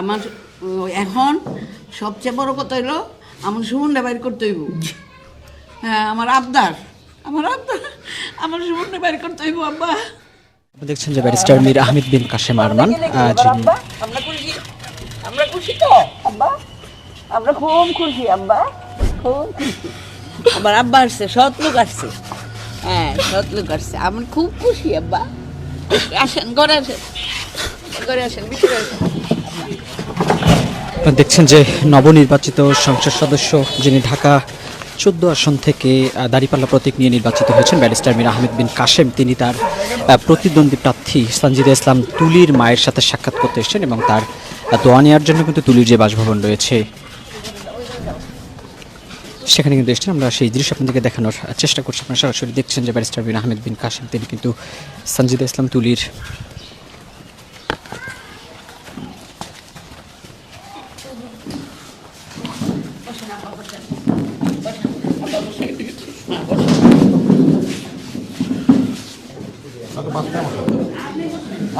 আমার এখন সবচেয়ে বড় কথা হইল আমার সুমনটা বাইর করতে হইব। হ্যাঁ আমার আবদার আমার আবদার আমার সুমনটা বাইর করতে হইব আব্বা। দেখছেন যে ব্যারিস্টার মীর আহমেদ বিন কাশেম আরমান যিনি আমরা খুশি। আমরা খুশি তো আব্বা। আমরা খুব খুশি আব্বা। খুব খুশি। আমার আব্বা আসছে সৎ লোক আসছে। হ্যাঁ সৎ লোক আসছে। আমার খুব খুশি আব্বা। আসেন ঘরে আসেন। ঘরে আসেন ভিতরে আসেন দেখছেন যে নবনির্বাচিত সংসদ সদস্য যিনি ঢাকা চোদ্দ আসন থেকে দাঁড়িপাল্লা প্রতীক নিয়ে নির্বাচিত হয়েছেন, ব্যারিস্টার মীর আহমেদ বিন কাশেম। তিনি তার প্রতিদ্বন্দ্বী প্রার্থী সঞ্জিদা ইসলাম তুলির মায়ের সাথে সাক্ষাৎ করতে এসেছেন এবং তার দোয়া নেওয়ার জন্য কিন্তু তুলির যে বাসভবন রয়েছে, সেখানে কিন্তু এসেছেন। আমরা সেই দৃশ্য আপনাদেরকে দেখানোর চেষ্টা করছি। আপনারা সরাসরি দেখছেন যে ব্যারিস্টার মীর আহমেদ বিন কাশেম, তিনি কিন্তু সঞ্জিদা ইসলাম তুলির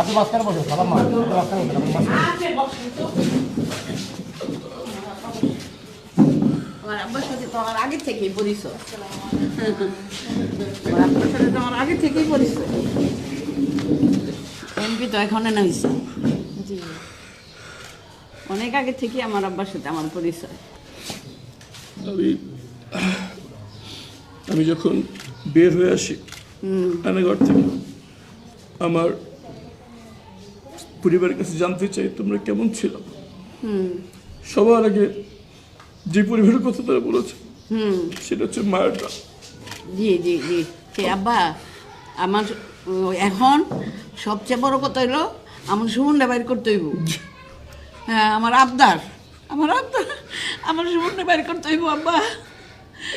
আপনি মাঝখানে বসুন সালাম মাঝখানে আমার আব্বার সাথে তো আমার আগে থেকেই পরিচয়। আমার আব্বার সাথে তো আমার আগে থেকেই পরিচয়। এমপি তো এখন না হয়েছে অনেক আগে থেকে আমার আব্বার সাথে আমার পরিচয়। আমি আমি যখন বের হয়ে আসি থেকে আমার পরিবারের কাছে জানতে চাই তোমরা কেমন ছিল? সবার আগে যে পরিবারের কথা তারা বলেছে সেটা হচ্ছে মায়ের ডাক। জি জি জি। সে আব্বা আমার এখন সবচেয়ে বড় কথা হইল আমার সুমনটা বাইর করতে হইব। হ্যাঁ আমার আবদার আমার আবদার আমার সুমনটা বাইর করতে হইব আব্বা।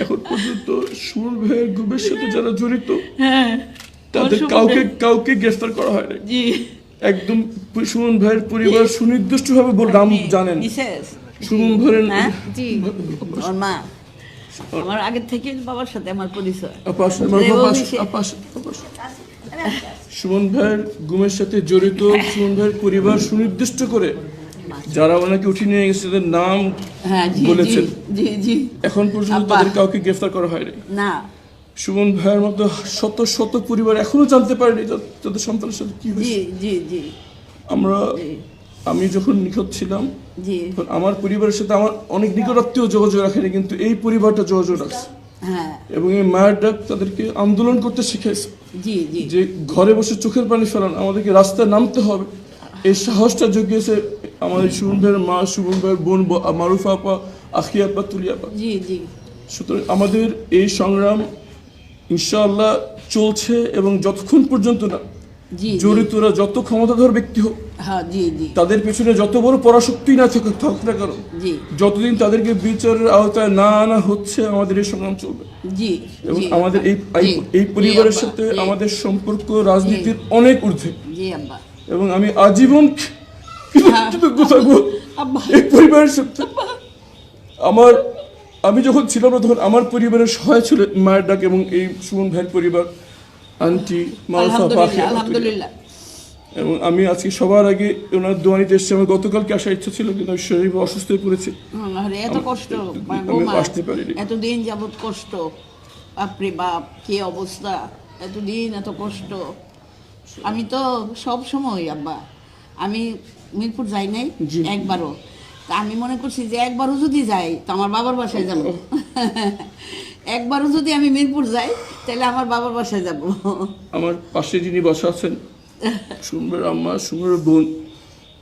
এখন পর্যন্ত সুর ভাইয়ের গ্রুপের সাথে যারা জড়িত হ্যাঁ তাদের কাউকে কাউকে গ্রেফতার করা হয়নি জি। একদম সুমন ভাইয়ের পরিবার সুনির্দিষ্টভাবে বল- নাম জানেন। সুমন ভাইয়ের হ্যাঁ? মা। আমার আগের থেকে বাবার সাথে আমার পরিচয়। সুমন ভাইয়ের গুমের সাথে জড়িত সুমন ভাইয়ের পরিবার সুনির্দিষ্ট করে যারা ওনাকে উঠিয়ে নিয়ে গেছে তাদের নাম হ্যাঁ বলেছেন। জি জি। এখন পর্যন্ত তাদের কাউকে গ্রেফতার করা হয়নি। না। সুমন ভাইয়ের মতো শত শত পরিবার এখনও জানতে পারেনি তাদের সন্তানের সাথে কি হয়েছে। জি জি আমরা আমি যখন নিখোঁজ ছিলাম তখন আমার পরিবারের সাথে আমার অনেক নিকটাত্মীয় যোগাযোগ রাখেনি কিন্তু এই পরিবারটা যোগাযোগ রাখছে। হ্যাঁ। এবং এই মায়ের ডাক তাদেরকে আন্দোলন করতে শিখেছে যে ঘরে বসে চোখের পানি ফেলান আমাদেরকে রাস্তায় নামতে হবে। এই সাহসটা জুগিয়েছে আমাদের সুমন ভাইয়ের মা সুমন ভাইয়ের বোন মারুফা আপা আখিয়া আপা তুলিয়া আপা। সুতরাং আমাদের এই সংগ্রাম ইনশাআল্লাহ চলছে এবং যতক্ষণ পর্যন্ত না। জড়িতরা যত ক্ষমতাধর ব্যক্তি হোক হ্যাঁ তাদের পেছনে যত বড় পরাশক্তি না থাকুক থাকুক না কারণ যতদিন তাদেরকে বিচারের আওতায় না আনা হচ্ছে আমাদের এই সংগ্রাম চলবে। এবং আমাদের এই এই- পরিবারের সাথে আমাদের সম্পর্ক রাজনীতির অনেক ঊর্ধ্বে। এবং আমি আজীবন কৃতজ্ঞ থাকব এই পরিবারের সাথে। আমার আমি যখন ছিলাম না তখন আমার পরিবারের সহায় ছিল মায়ের ডাক এবং এই সুমন ভাইয়ের পরিবার আন্টি মালফা পাখি আলহামদুলিল্লাহ এবং আমি আজকে সবার আগে ওনার দোয়ানিতে এসেছি। আমার গতকালকে আসার ইচ্ছা ছিল কিন্তু শরীর অসুস্থ হয়ে পড়েছি। এত কষ্ট আসতে পারিনি। এতদিন যাবত কষ্ট। বাপরে বাপ কি অবস্থা এতদিন এত কষ্ট। আমি তো সব সময় আব্বা আমি মিরপুর যাই নাই। একবারও। তা আমি মনে করছি যে একবারও যদি যাই তো আমার বাবার বাসায় যাব। একবারও যদি আমি মিরপুর যাই তাহলে আমার বাবার বাসায় যাব। আমার পাশে যিনি বসা আছেন সুমনের আম্মা সুমনের বোন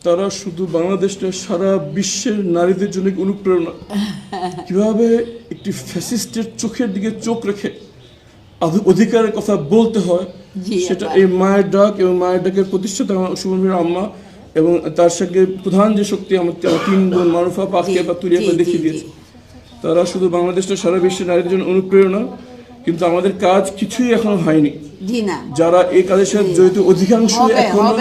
তারা শুধু বাংলাদেশটা সারা বিশ্বের নারীদের জন্য অনুপ্রেরণা? কীভাবে একটি ফ্যাসিস্টের চোখের দিকে চোখ রেখে অধিকারের কথা বলতে হয় সেটা এই মায়ের ডাক এবং মায়ের ডাকের প্রতিষ্ঠাতা আমার সুমনের আম্মা এবং তার সঙ্গে প্রধান যে শক্তি আমার তিন বোন মারুফা পাখিয়া বা তুলিয়া জি, জি, দেখিয়ে দিয়েছে। তারা শুধু বাংলাদেশটা সারা বিশ্বের নারীর জন্য অনুপ্রেরণা। কিন্তু আমাদের কাজ কিছুই এখনও হয়নি। যারা এই কাজের সাথে জড়িত অধিকাংশ এখনও